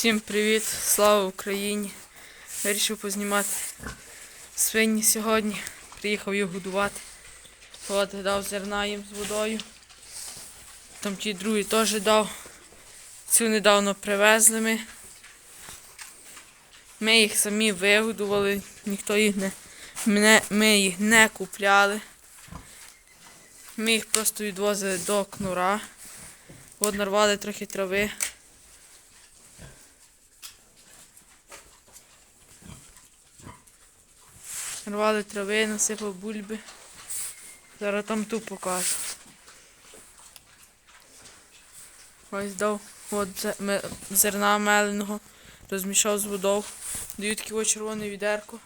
Всім привіт, слава Україні! Вирішив познімати свині сьогодні. Приїхав їх годувати. От дав зерна їм з водою. Там ті другі теж дав. Цю недавно привезли ми. Ми їх самі вигодували, ніхто їх не. Ми їх не купляли. Ми їх просто відвозили до кнура. От нарвали трохи трави. Рвали трави, насипав бульби. Зараз там ту покажу. Ось дав от зерна меленого, розмішав з водою. Даю таке червоне відерко.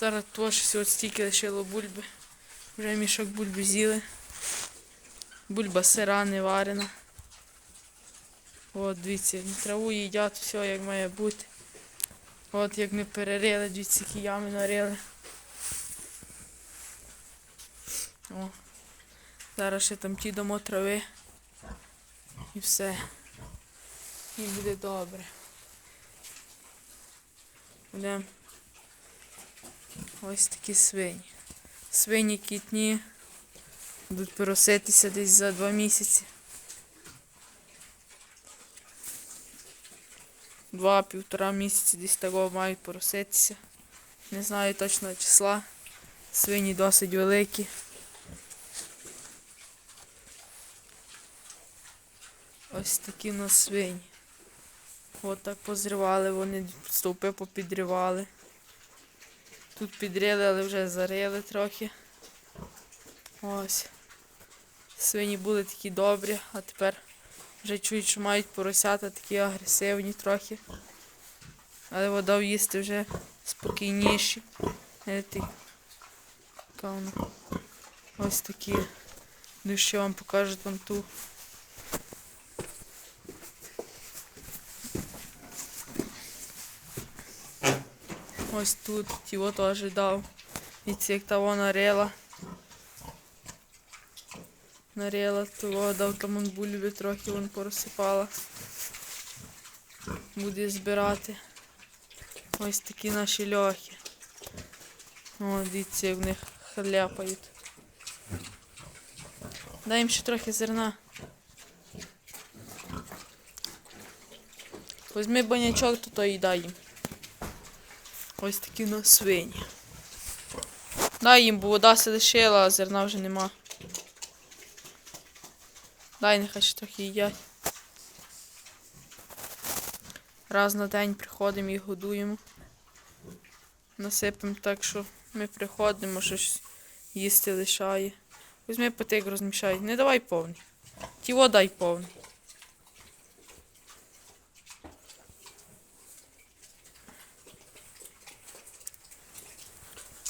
Зараз теж от стільки лишило бульби. Вже мішок бульби з'їли. Бульба сира не варена. От, дивіться, траву їдять, все як має бути. От як ми перерили, дивіться, які ями нарили. О. Зараз ще там ті дамо трави. І все. І буде добре. Будемо ось такі свині. Свині кітні. Будуть пороситися десь за два місяці. Два-півтора місяці десь такого мають пороситися. Не знаю точного числа. Свині досить великі. Ось такі у нас свині. От так позривали, вони стовпи попідрівали. Тут підрили, але вже зарили трохи. Ось. Свині були такі добрі, а тепер вже чують, що мають поросята такі агресивні трохи. Але вода їсти вже спокійніші. Вона. Ось такі. Ну ще вам покажу там ту. Ось тут його теж дав. Ці як того нарила. Нарила того, дав там он бульби трохи вон порозсипала. Буде збирати. Ось такі наші льохи. О, дивіться, в них хляпають. Дай їм ще трохи зерна. Возьми банячок, то то і дай їм. Ось такі на свині. Дай їм, бо вода се лишила, а зерна вже нема. Дай нехай ще трохи їдять. Раз на день приходимо і годуємо. Насипемо так, що ми приходимо, щось їсти лишає. Візьми потик розмішай. Не давай повний. Тіво дай повний.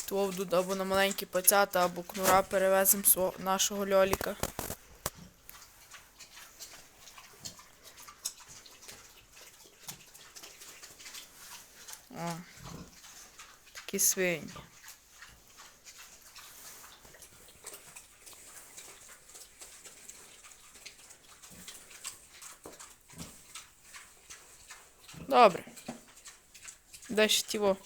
Товду або на маленькі пацята, або кнура перевеземо нашого льоліка. О, такі свині. Добре. Дальше тіво.